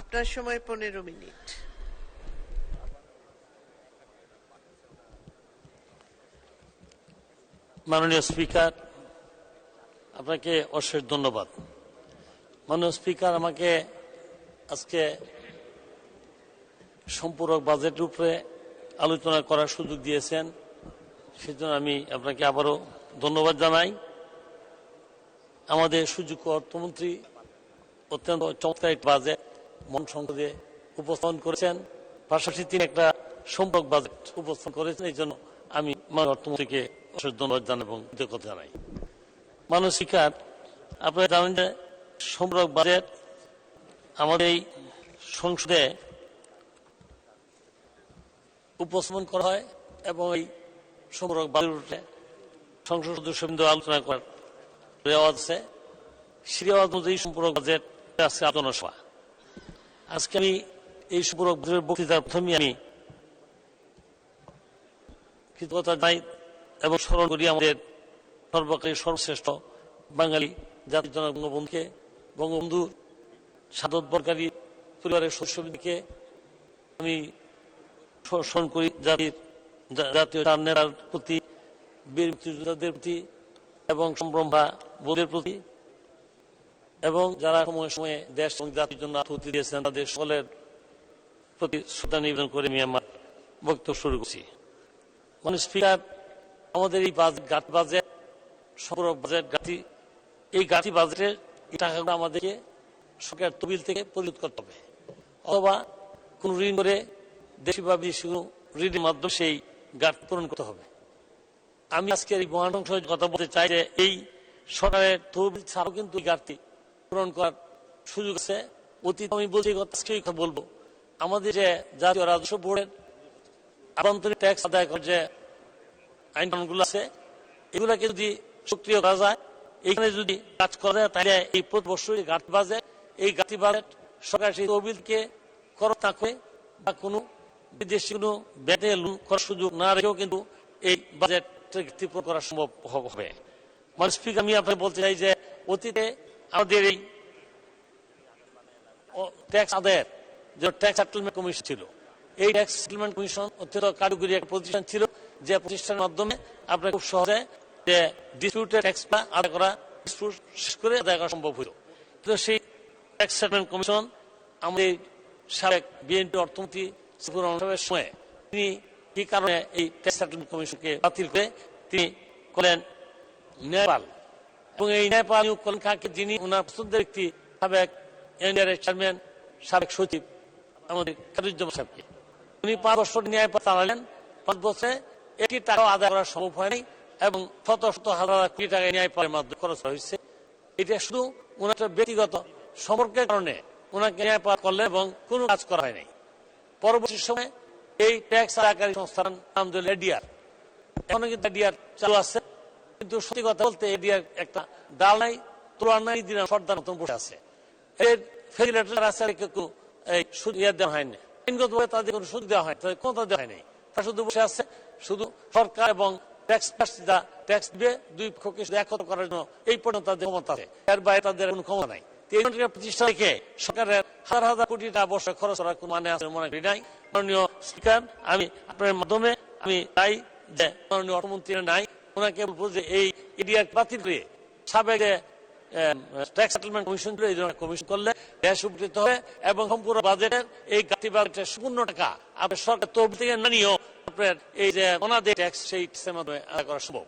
আপনার সময় পনেরো মিনিট। মাননীয় স্পিকার, আপনাকে অশেষ ধন্যবাদ। মাননীয় স্পিকার, আমাকে আজকে সম্পূরক বাজেট উপরে আলোচনা করার সুযোগ দিয়েছেন। সেজন্য আমি আপনাকে আবারও ধন্যবাদ জানাই। আমাদের সুযোগ্য অর্থমন্ত্রী অত্যন্ত চমৎকার বাজেট। মন সংসদে উপস্থাপন করেছেন। পাশাপাশি তিনি একটা সম্পর্ক বাজেট উপস্থাপন করেছেন। এই জন্য আমি অর্থমন্ত্রীকে ধন্যবাদ জানাই এবং কৃতজ্ঞতা জানাই। মাননীয় স্পিকার, আপনারা জানেন যে সম্পর্ক বাজেট আমাদের এই সংসদে উপস্থাপন করা হয় এবং এই সম্পর্ক বাজেট উঠে সংসদ সদস্যবৃন্দ আলোচনা করার রেওয়াজ আছে। সেই রেওয়াজ অনুযায়ী সম্পর্ক বাজেট আজকে আলোচনা সভা। আজকে আমি এই বাজেটের বক্তৃতার প্রথমে আমি কৃতজ্ঞতা জানাই এবং স্মরণ করি আমাদের সর্বকালের সর্বশ্রেষ্ঠ বাঙালি জাতির জনক বঙ্গবন্ধুকে। বঙ্গবন্ধু সাদত বরকারী পরিবারের সদস্যকে আমি স্মরণ করি জাতির জাতীয় চার নেতার প্রতি, বীর মুক্তিযোদ্ধাদের প্রতি এবং সম্ভ্রমা বোধের প্রতি। এবং যারা সময়ে সময়ে দেশ এবং জাতির জন্য আত্মহতি দিয়েছেন, তাদের সকলের প্রতি শ্রদ্ধা নিবেদন করে আমি আমার বক্তব্য শুরু করছি। মানে স্পিকার, আমাদের এই বাজেট গাছ বাজেট গাতি এই গাতি বাজেটের টাকাগুলো আমাদেরকে সরকার তবিল থেকে পরিশোধ করতে হবে। অথবা কোন ঋণ করে দেশি বা বিদেশি কোনো ঋণের মাধ্যমে সেই গাঠ পূরণ করতে হবে। আমি আজকে এই মহাসংসদ কথা বলতে চাই যে এই সরকারের তহবিল ছাড়াও কিন্তু এই ঘাটতি পূরণ করার সুযোগ আছে। অতীত আমি বলছি কথা বলব। আমাদের যে জাতীয় রাজস্ব বোর্ডের আভ্যন্তরীণ ট্যাক্স আদায় করার যে আইন কানুনগুলো আছে, এগুলাকে যদি সক্রিয় করা যায়, এখানে যদি কাজ করা যায়, তাহলে এই প্রতি বছরই ঘাটতি বাজেট এই ঘাটতি বাজেট সরকার সেই তহবিলকে খরচ না করে বা কোনো বিদেশি কোনো ব্যাটে লোন করার সুযোগ না রেখেও কিন্তু এই বাজেট ঘাটতি করা সম্ভব হবে। মানে স্পিকার, আমি আপনাকে বলতে চাই যে অতীতে আমাদের এই ট্যাক্স আদায়ের যে ট্যাক্স সেটেলমেন্ট কমিশন ছিল, এই ট্যাক্স সেটেলমেন্ট কমিশন অত্যন্ত কারিগরি একটা প্রতিষ্ঠান ছিল, যে প্রতিষ্ঠানের মাধ্যমে আপনার খুব সহজে যে ডিসপিউটেড ট্যাক্সটা আদায় করা করে আদায় করা সম্ভব হলো কিন্তু সেই ট্যাক্স সেটেলমেন্ট কমিশন আমাদের সাবেক বিএনপি অর্থমন্ত্রী সিপুর রহমানের সময় তিনি কি কারণে এই ট্যাক্স সেটেলমেন্ট কমিশনকে বাতিল করে তিনি করেন নেপাল। এবং এই নিয়োগ করেন কাকে যিনি ওনার পছন্দের ব্যক্তি, সাবেক এনডিআর চেয়ারম্যান, সাবেক সচিব, আমাদের খারুজ্জামান সাহেবকে। উনি পাঁচ বছর ন্যায় পথ চালালেন। পাঁচ বছরে একটি টাকা আদায় করা সম্ভব হয়নি এবং শত শত হাজার কোটি টাকা ন্যায় পালের মাধ্যমে খরচ হয়েছে। এটা শুধু ওনার ব্যক্তিগত সম্পর্কের কারণে ওনাকে ন্যায় পাওয়া করলেন এবং কোনো কাজ করা হয়নি। পরবর্তী সময়ে এই ট্যাক্স আদায়কারী সংস্থার নাম দিল এডিআর। এখনও কিন্তু এডিআর চালু আছে। কিন্তু সত্যি কথা বলতে একটা নাই, তোলার নাই সর্দার বসে আছে। হাজার হাজার কোটি টাকা বছর খরচ মানে আছে মনে নাই। আমি আপনার মাধ্যমে, আমি তাই যে মাননীয় অর্থমন্ত্রী নাই ওনাকে বলব যে এই ইডিআর বাতিল করে সাবেক ট্যাক্স সেটেলমেন্ট কমিশন ছিল এই ধরনের কমিশন করলে দেশ উপকৃত হবে এবং সম্পূর্ণ বাজেটের এই গাতি বাজেটের সম্পূর্ণ টাকা। আপনার সরকার তহবিল থেকে না নিয়েও আপনার এই যে ওনাদের ট্যাক্স সেই ট্যাক্সের মাধ্যমে আদায় করা সম্ভব।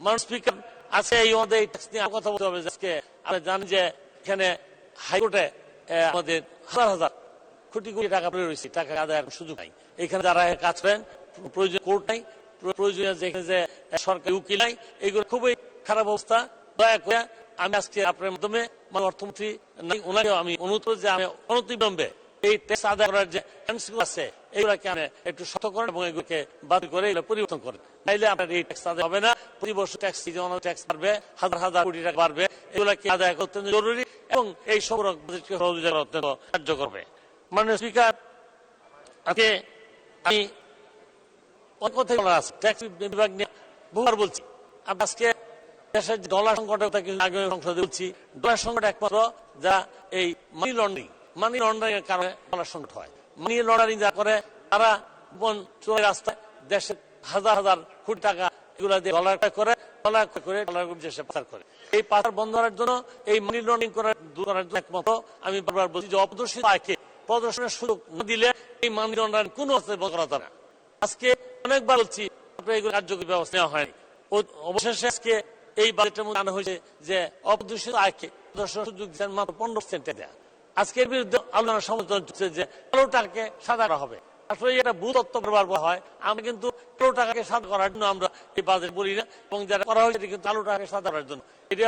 মানুষ স্পিকার আছে এই আমাদের এই ট্যাক্স নিয়ে কথা বলতে হবে আজকে আমরা জানি যে এখানে হাইকোর্টে আমাদের হাজার হাজার কোটি কোটি টাকা পড়ে রয়েছে, টাকা আদায়ের সুযোগ নাই। এখানে যারা কাজ করেন, প্রয়োজন কোর্ট নাই প্রয়োজনীয় যেখানে যে সরকারি উকিল নাই, এগুলো খুবই খারাপ অবস্থা। দয়া করে আমি আজকে আপনার মাধ্যমে আমার অর্থমন্ত্রী নাই ওনাকে আমি অনুরোধ যে আমি অনতিবিলম্বে এই ট্যাক্স আদায় করার যে আইনশৃঙ্খলা আছে, এগুলোকে আমি একটু শত করেন এবং এগুলোকে বাতিল করে এগুলো পরিবর্তন করেন। নাইলে আপনার এই ট্যাক্স আদায় হবে না। প্রতি বছর ট্যাক্স ট্যাক্স বাড়বে, হাজার হাজার কোটি টাকা বাড়বে, এগুলোকে আদায় করতে জরুরি এবং এই সংগ্রহ বাজেটকে সহযোগিতা অত্যন্ত কার্য করবে মাননীয় স্পিকার আজকে আমি সংকট একমাত্র যা এই মানি মানি লন্ডারিং এর কারণে সংকট হয়। মানি লন্ডারিং যা করে, তারা বন রাস্তায় হাজার হাজার কোটি টাকা দিয়ে করে করে দেশে পাচার করে। এই বন্ধ করার জন্য, এই মানি লন্ডারিং করার একমাত্র আমি বারবার বলছি যে অপ্রদর্শিত আয়কে প্রদর্শনের সুযোগ না দিলে এই মানি লন্ডারিং কোনো বন্ধ করা যাবে না। আজকে অনেকবার বলছি কার্যকরী ব্যবস্থা নেওয়া হয়নি। অবশেষে আজকে এই বাজেটের মধ্যে আনা হয়েছে যে অপ্রদূষিত আয়কে সুযোগ দিচ্ছেন মাত্র পনেরো দেয়া। আজকের বিরুদ্ধে আলোচনা সমর্থন যে কালো টাকাকে সাদা হবে। আসলে এটা ব্যবহার করা হয়। আমরা কিন্তু কালো টাকাকে সাদা করার জন্য আমরা এই বাজেট বলি না, এবং যারা করা হয়েছে কিন্তু কালো টাকাকে সাদা করার জন্য। এটা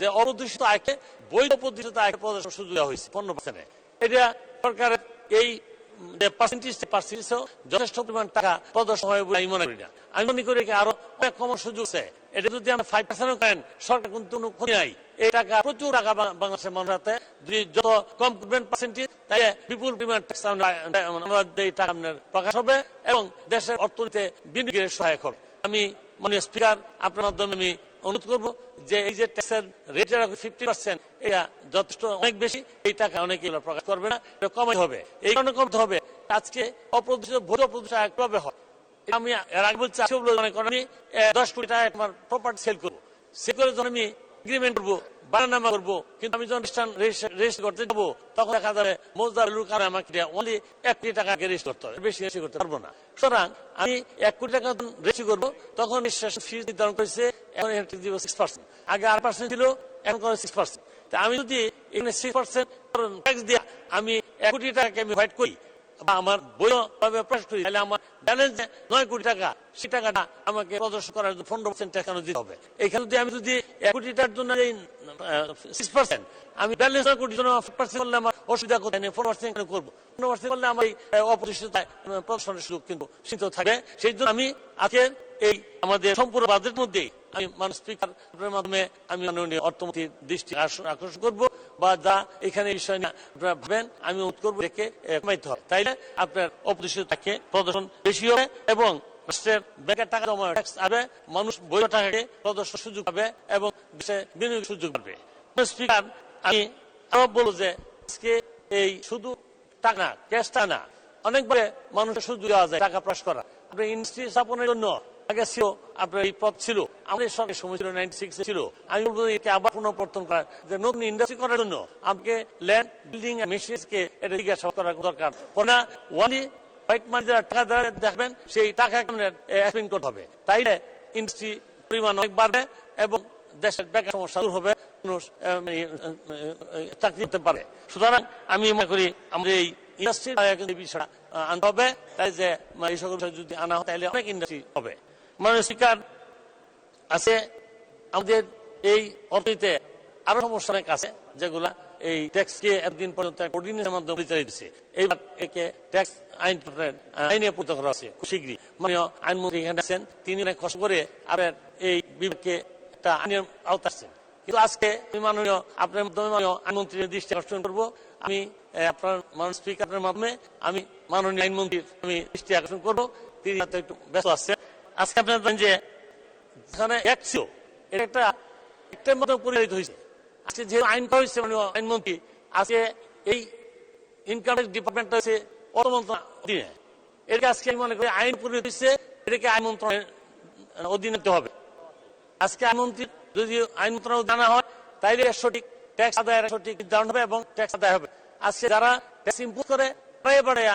যে আয়কে, বৈধ প্রদূষিত আয়কে প্রদর্শনের সুযোগ দেওয়া হয়েছে পনেরো পার্সেন্টে এটা সরকারের এই যথেষ্ট পরিমাণ টাকা প্রদর্শন হয় বলে আমি মনে করি না। আমি মনে করি আরও অনেক সুযোগ আছে। এটা যদি আমরা ফাইভ পার্সেন্ট করেন, সরকার কিন্তু কোনো ক্ষতি নাই। এই টাকা প্রচুর টাকা বাংলাদেশের মানুষের হাতে। যদি যত কম করবেন পার্সেন্টেজ তাই বিপুল পরিমাণ ট্যাক্স আমরা এই টাকা আপনার প্রকাশ হবে এবং দেশের অর্থনীতিতে বিনিয়োগের সহায়ক হবে। আমি মাননীয় স্পিকার আপনার মাধ্যমে আমি অনুরোধ করব যে এই যে ট্যাক্সের রেট ফিফটি পার্সেন্ট এটা যথেষ্ট অনেক বেশি, এই টাকা অনেকে প্রকাশ করবে না, এটা কমে হবে। এই কারণে কমতে হবে। আজকে অপ্রদূষিত ভোট অপ্রদূষিত কীভাবে হয়? আমি এর আগে বলছি বলে মনে করেন দশ কোটি টাকা আমার প্রপার্টি সেল করব। সে করে যখন আমি এগ্রিমেন্ট করব বানানামা করব, কিন্তু আমি যখন রেজিস্টার করতে যাব, তখন দেখা যাবে মোজদার আমাকে অনলি এক কোটি টাকাকে রেজিস্টার করতে হবে। বেশি রেজিস্টার করতে পারব না। সুতরাং আমি এক কোটি টাকা রেজিস্টার করব, তখন ফিজ নির্ধারণ করেছে, এখন দিব সিক্স পার্সেন্ট আগে আট পার্সেন্ট ছিল, এখন করে সিক্স পার্সেন্ট আমি যদি এখানে সিক্স পার্সেন্ট ট্যাক্স দিয়ে আমি এক কোটি টাকাকে আমি হোয়াইট করি আমার বই তাহলে আমার ব্যালেন্স নয় কোটি টাকা সে টাকাটা আমাকে প্রদর্শন করার জন্য পনেরো পার্সেন্ট টাকা দিতে হবে? এখানে যদি আমি যদি এক কোটি টাকার জন্য সিক্স পার্সেন্ট আমি ব্যালেন্স নয় জন্য পার্সেন্ট করলে আমার অসুবিধা কোথায়? নেই পার্সেন্ট করব? পনেরো পার্সেন্ট করলে আমার প্রদর্শনের সুযোগ কিন্তু সীমিত থাকবে। সেই জন্য আমি আজকে এই আমাদের সম্পূর্ণ বাজেটের মধ্যেই আমি মানুষ স্পিকার মাধ্যমে আমি মাননীয় অর্থমন্ত্রীর দৃষ্টি আকর্ষণ করব। বা যা এখানে আপনারা ভাবেন, আমি করব হবে। তাইলে আপনার থাকে প্রদর্শন বেশি হবে এবং টাকা আরও বলব যে এই শুধু টাকা ক্যাশটা না, অনেকবারে মানুষের সুযোগ যায়, টাকা প্রকাশ করা। আপনি ইন্ডাস্ট্রি স্থাপনের জন্য আগে ছিল, আপনার এই পথ ছিল। আমাদের সঙ্গে সময় ছিল নাইনটি সিক্স ছিল। আমি বলব একে আবার পুনঃপ্রবর্তন করার যে নতুন ইন্ডাস্ট্রি করার জন্য আমাকে ল্যান্ড বিল্ডিং মেশিনস কে এটা জিজ্ঞাসা করার দরকার। না ওয়ানলি হোয়াইট মানি যারা টাকা দেওয়া দেখবেন সেই টাকা অ্যাসপিন করতে হবে। তাইলে ইন্ডাস্ট্রি পরিমাণ অনেক বাড়বে এবং দেশের বেকার সমস্যা দূর হবে চাকরি করতে পারে সুতরাং আমি মনে করি আমাদের এই ইন্ডাস্ট্রি বিষয়টা আনতে হবে। তাই যে এই সকল যদি আনা হয়, তাহলে অনেক ইন্ডাস্ট্রি হবে। মানে স্পিকার আছে। আমাদের এই অতীতে আরও সমস্যা অনেক আছে, যেগুলা এই ট্যাক্স কে একদিন পর্যন্ত কোর্ডিনেশনের মাধ্যমে পরিচালিত দিচ্ছে এইবার একে ট্যাক্স আইন আইনে পরিণত করা আছে খুব শীঘ্রই। মাননীয় আইনমন্ত্রী এখানে আছেন, তিনি অনেক কষ্ট করে আপনার এই বিভাগকে একটা আইনের আওতা আসছেন কিন্তু আজকে আমি মাননীয়, আপনার মাধ্যমে মাননীয় আইনমন্ত্রীর দৃষ্টি আকর্ষণ করব। আমি আপনার মাননীয় স্পিকারের মাধ্যমে আমি মাননীয় আইনমন্ত্রীর আমি দৃষ্টি আকর্ষণ করব। তিনি একটু ব্যস্ত আসছেন আজকে আপনারা জানেন যে যেখানে এক ছিল। এটা একটা একটার মতো পরিচালিত হয়েছে। আজকে যে আইন করা হয়েছে মানে আইনমন্ত্রী, আজকে এই ইনকাম ডিপার্টমেন্ট হয়েছে অর্থ অধীনে। এটাকে আজকে আমি মনে করি আইন পরিণত হয়েছে, এটাকে আইন মন্ত্রণালয়ের অধীনে হবে। আজকে আইনমন্ত্রী যদি আইন মন্ত্রণালয় জানা হয়, তাইলে সঠিক ট্যাক্স আদায়ের সঠিক নির্ধারণ হবে এবং ট্যাক্স আদায় হবে। আজকে যারা ট্যাক্স ইম্পোজ করে বাড়াইয়া বাড়াইয়া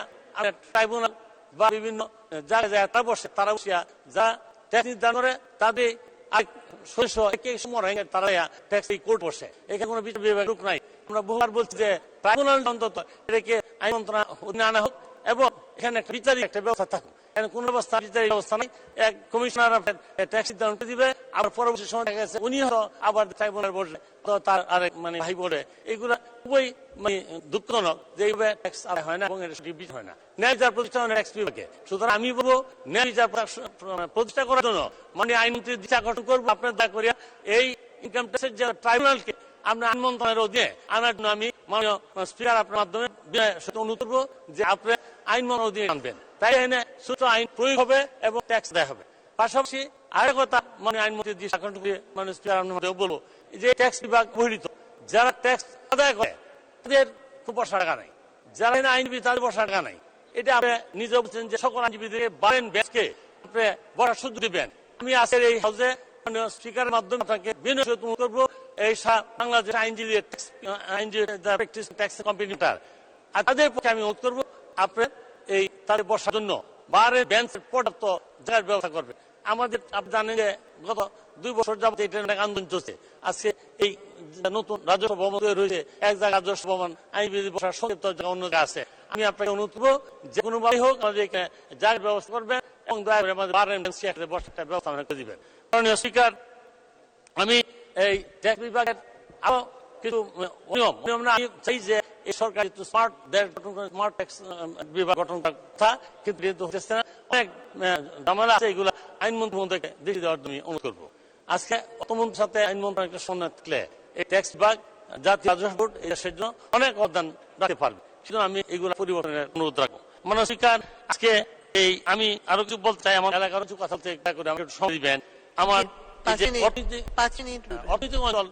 ট্রাইব্যুনাল বা বিভিন্ন জায়গায় যায় তারা বসে, তারা বসিয়া যা ট্যাক্স নির্ধারণ করে তাদের শৈশ একই সময় তারা কোর্ট বসে। এখানে কোনো বিচার লোক নাই। আমরা বহুবার বলছি যে ট্রাইব্যুনাল অন্তত এটাকে আইন মন্ত্রণা আনা হোক এবং এখানে একটা বিচারিক একটা ব্যবস্থা থাকুক। কোন নাই এক কমিশনার ট্যাক্স দিবে, আবার পরবর্তী সময় দেখা গেছে উনি আবার ট্রাইব্যুনাল তার আরেক মানে ভাই এগুলা খুবই মানে দুঃখজনক যে এইভাবে ট্যাক্স আদায় হয় না এবং সঠিক হয় না। ন্যায় বিচার প্রতিষ্ঠা ট্যাক্স বিভাগে। সুতরাং আমি বলব, ন্যায় বিচার প্রতিষ্ঠা- করার জন্য মানে আইনমন্ত্রীর দিশা আকর্ষণ করব, আপনার দয়া করিয়া এই ইনকাম ট্যাক্সের যে ট্রাইব্যুনালকে আমরা আইন মন্ত্রণালয়ের অধীনে আনার জন্য আমি মাননীয় স্পিকার আপনার মাধ্যমে অনুরোধ করব যে আপনি আইন মন্ত্রণালয়ের অধীনে আনবেন। এনে সুস্থ আইন প্রয়োগ হবে এবং ট্যাক্স দেয় হবে। পাশাপাশি আরেক কথা মানে আইনমন্ত্রী দিয়ে মানে স্পিকার বলব যে ট্যাক্স বিভাগ বহিরিত যারা ট্যাক্স আদায় করে, তাদের খুব টাকা নাই। যারা আইনজীবী, তাদের টাকা নাই। এটা আপনি নিজে বলছেন যে সকল আইনজীবীদেরকে বাড়েন আপনি বসার সুযোগ দিবেন। আমি এই হাউসে স্পিকারের মাধ্যমে আপনাকে বিনয় করব। এই বাংলাদেশ আইনজীবী আইনজীবী ট্যাক্স কম্পিউটার তাদের পক্ষে আমি অনুরোধ করব এই তাদের বসার জন্য বারে বেঞ্চ পর্যাপ্ত জায়গার ব্যবস্থা করবে। আমাদের আপনি জানেন যে গত দুই বছর যাবত এটা অনেক আন্দোলন চলছে। আজকে এই নতুন রাজস্ব ভবন তৈরি হয়েছে এক জায়গায় রাজস্ব ভবন আইনবিধি বসার সংক্ষিপ্ত অন্য জায়গা আছে, আমি আপনাকে অনুরোধ করব যে কোনো ভাবে হোক আমাদের এখানে জায়গার ব্যবস্থা করবেন এবং দয়া করে আমাদের বারেন বেঞ্চ বসার ব্যবস্থা করে দিবেন। মাননীয় স্পিকার আমি এই ট্যাক্স বিভাগের আরও কিছু নিয়ম নিয়ম না আমি চাই যে এই সরকার একটু স্মার্ট দেশ গঠন করে স্মার্ট ট্যাক্স বিভাগ গঠন করার কথা কিন্তু এটা হচ্ছে না। অনেক ঝামেলা আছে এগুলো আইনমন্ত্রী মন্ত্রীকে দেখে দেওয়ার জন্য অনুরোধ করব। আজকে অর্থমন্ত্রীর সাথে আইনমন্ত্রী একটা সন্ন্যাস থাকলে এই ট্যাক্স বিভাগ জাতীয় রাজস্ব বোর্ড এই দেশের জন্য অনেক অবদান রাখতে পারবে। সেজন্য আমি এগুলো পরিবর্তনের অনুরোধ রাখব। মানব স্পিকার আজকে এই আমি আরও কিছু বলতে চাই আমার এলাকার কিছু কথা করে আমাকে একটু সময় দিবেন। আমার অর্থনৈতিক অঞ্চল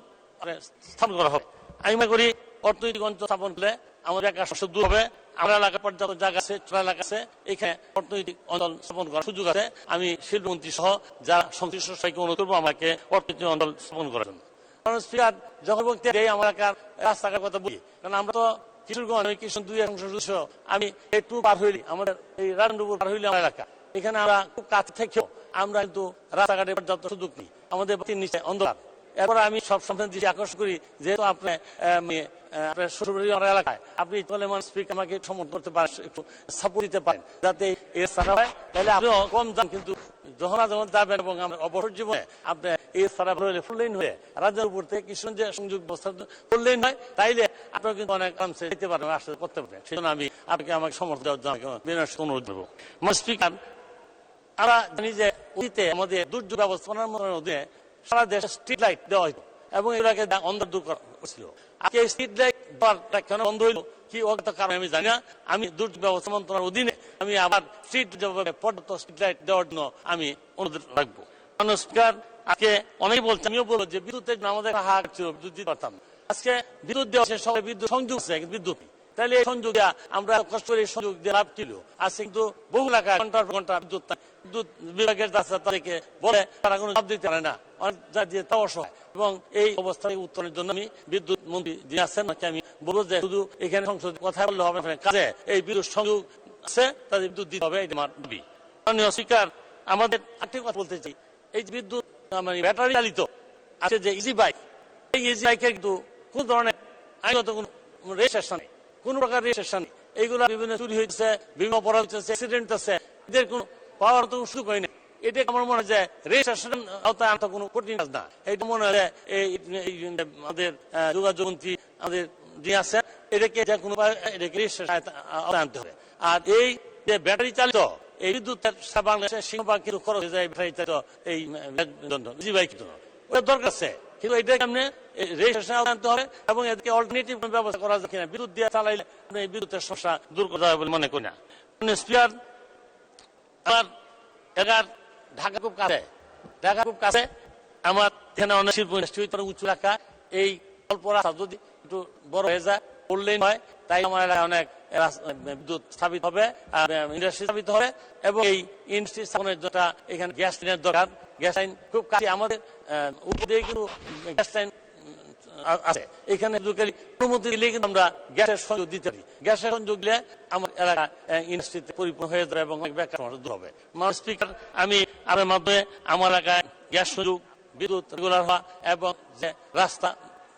স্থাপন করা হবে আমি মনে করি অর্থনৈতিক অঞ্চল স্থাপন করলে আমাদের একা সমস্যা দূর হবে। আমার এলাকা পর্যাপ্ত জায়গা আছে, ছোট এলাকা আছে, এখানে অর্থনৈতিক অঞ্চল স্থাপন করার সুযোগ আছে। আমি শিল্পমন্ত্রী সহ যারা সংশ্লিষ্ট সবাইকে অনুরোধ করব আমাকে অর্থনৈতিক অঞ্চল স্থাপন করার জন্য। কারণ স্পিকার, যখন বলতে এই আমার এলাকার রাস্তাঘাট কথা বলি, কারণ আমরা তো কিশোরগঞ্জ ওই কিশোর দুই সদস্য, আমি একটু পার হইলি, আমাদের এই রাজনপুর পার হইলি আমার এলাকা। এখানে আমরা খুব কাছ থেকেও আমরা কিন্তু রাস্তাঘাটে পর্যাপ্ত সুযোগ নিই। আমাদের নিচে অন্ধকার। এরপর আমি সব সময় দৃষ্টি আকর্ষণ করি যেহেতু আপনি আহ, আপনার এলাকায় আপনি আমাকে করতে পারেন একটু সাপোর্ট দিতে পারেন যাতে তাহলে আপনিও কম যান কিন্তু হয়ে তাইলে কিন্তু অনেক সমর্থন আমার জানি যে অতীতে আমাদের দুর্যোগ ব্যবস্থাপনার অধীনে সারা দেশে স্ট্রিট লাইট দেওয়া এবং এগুলাকে অন্ধ দূর আজকে স্ট্রিট লাইট কেন বন্ধ হইল, কি কারণ আমি জানি না। আমি দুর্যোগ ব্যবস্থা অধীনে আমি আবার স্ট্রিট পর্যাপ্ত স্ট্রিট লাইট দেওয়ার জন্য আমি অনুরোধ রাখব। আজকে অনেক বলছে আমিও বলব যে বিদ্যুতের আমাদের হার ছিল, বিদ্যুৎ পারতাম। আজকে বিদ্যুৎ দেওয়া সবাই বিদ্যুৎ সংযোগ বিদ্যুৎ। তাহলে সংযোগ আমরা কষ্ট করে সংযোগ দিয়ে লাভ ছিল আজকে কিন্তু বহু এলাকা ঘণ্টার ঘণ্টা বিদ্যুৎ বিদ্যুৎ বিভাগের রাস্তা তাদেরকে বলে, তারা কোনো জবাব দিতে পারে না। যা দিয়ে তাও অসহায়। এবং এই অবস্থায় উত্তরের জন্য আমি বিদ্যুৎ মন্ত্রী যিনি আছেন আমি বলব যে শুধু এখানে সংসদে কথা বললে হবে কাজে এই বিদ্যুৎ সংযোগ আছে, তাদের বিদ্যুৎ দিতে হবে, এটা আমার দাবি। মাননীয় স্পিকার, আমাদের আরেকটি কথা বলতে চাই। এই বিদ্যুৎ মানে ব্যাটারি চালিত, আছে যে ইজি বাইক এই ইজি বাইকের কিন্তু কোন ধরনের আইনগত কোন রেজিস্ট্রেশন নেই। কোন প্রকার এইগুলা বিভিন্ন চুরি হয়েছে বিভিন্ন অপরাধ হচ্ছে অ্যাক্সিডেন্ট আছে এদের কোনো পাওয়ার তো সুযোগ হয় না এটা আমার মনে হয় রেজিস্ট্রেশন আওতায় আনতে কোনো কঠিন কাজ না এটা মনে হয় আমাদের যোগাযোগ মন্ত্রী আমাদের যে আছে এটাকে যে কোনো এটাকে রেজিস্ট্রেশন আনতে হবে আর এই যে ব্যাটারি চালিত এই বিদ্যুতের বাংলাদেশের সিংহভাগ কিন্তু খরচ হয়ে যায় ব্যাটারি চালিত এই জি বাইক দরকার আছে কিন্তু এটা আপনি রেজিস্ট্রেশন আনতে হবে এবং এদেরকে অল্টারনেটিভ ব্যবস্থা করা যায় কিনা, বিদ্যুৎ দিয়ে চালাইলে আপনি এই বিদ্যুতের সমস্যা দূর করা যাবে বলে মনে করি না। স্পিয়ার আমার ঢাকা খুব কাছে, ঢাকা খুব কাছে, আমার এখানে অনেক শিল্প ইন্ডাস্ট্রি উঁচু এই অল্প রাস্তা যদি একটু বড় হয়ে যায় পড়লেই নয় তাই আমার এলাকায় অনেক বিদ্যুৎ স্থাপিত হবে, আর ইন্ডাস্ট্রি স্থাপিত হবে, এবং এই ইন্ডাস্ট্রি স্থাপনের জন্য এখানে গ্যাস লাইনের দরকার। গ্যাস লাইন খুব কাছে, আমাদের আছে। এখানে আমরা গ্যাসের দিতে পারি। গ্যাসের আমার এলাকা পরিপূর্ণ হয়ে যাবে এবং বেকার হবে। স্পিকার আমি আমার এলাকায় গ্যাস সংযোগ, বিদ্যুৎ রেগুলার হওয়া এবং রাস্তা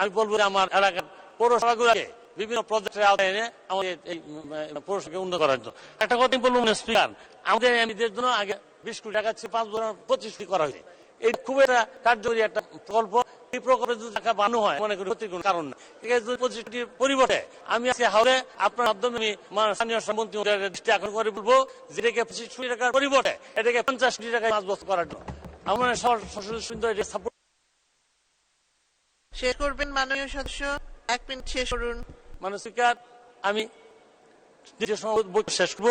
আমি বলব আমার এলাকার পৌরসভাগুলোকে বিভিন্ন প্রজেক্টের আওতায় এনে আমাদের এই পৌরসভাকে উন্নত করার জন্য। একটা কথা বলব স্পিকার, আমাদের এমনিদের জন্য আগে বিশ কোটি টাকা ছিল পাঁচ বছর পঁচিশ কোটি করা হয়েছে। এই খুব একটা কার্যকরী একটা প্রকল্প। এই প্রকল্পে যদি টাকা বানানো হয়, মনে করি ক্ষতির কোনো কারণ না পঁচিশ কোটির পরিবর্তে আমি আজকে হাওড়ে আপনার মাধ্যমে আমি স্থানীয় মন্ত্রী মহোদয়ের দৃষ্টি আকর্ষণ করে বলব, যেটাকে পঁচিশ কোটি টাকার পরিবর্তে, এটাকে পঞ্চাশ কোটি টাকায় পাঁচ বছর করার জন্য। আমার সুন্দর এটা সাপোর্ট শেষ করবেন মাননীয় সদস্য। এক মিনিট শেষ করুন। মানসিকার আমি সমাবেশ বক্তব্য শেষ করব।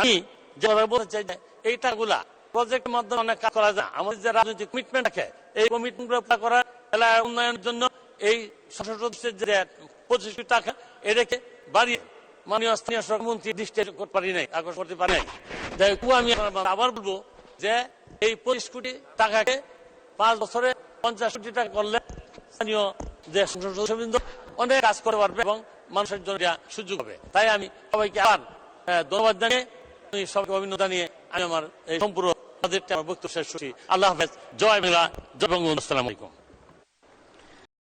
আমি যে কথা বলতে চাই যে এই টাকাগুলা প্রজেক্টের মাধ্যমে অনেক কাজ করা যায়। আমাদের যে রাজনৈতিক কমিটমেন্ট থাকে, এই কমিটমেন্ট করা এলাকার উন্নয়নের জন্য এই সদস্যের যে পঁচিশ টাকা এটাকে বাড়িয়ে মাননীয় স্থানীয় সরকার মন্ত্রী দৃষ্টি করতে পারি নাই, আকর্ষণ করতে পারি নাই। যাই আমি আবার বলব যে এই পঁচিশ কোটি টাকাকে পাঁচ বছরে পঞ্চাশ কোটি টাকা করলে স্থানীয় অনেক কাজ করতে পারবে এবং মানুষের জন্য সুযোগ হবে। তাই আমি সবাইকে আবার ধন্যবাদ জানিয়ে সবাইকে অভিনন্দন জানিয়ে আমি আমার এই সম্পূর্ণ বক্তব্য শেষ করছি। আল্লাহ হাফেজ। জয় বাংলা, জয় বঙ্গবন্ধু। আসসালামু আলাইকুম।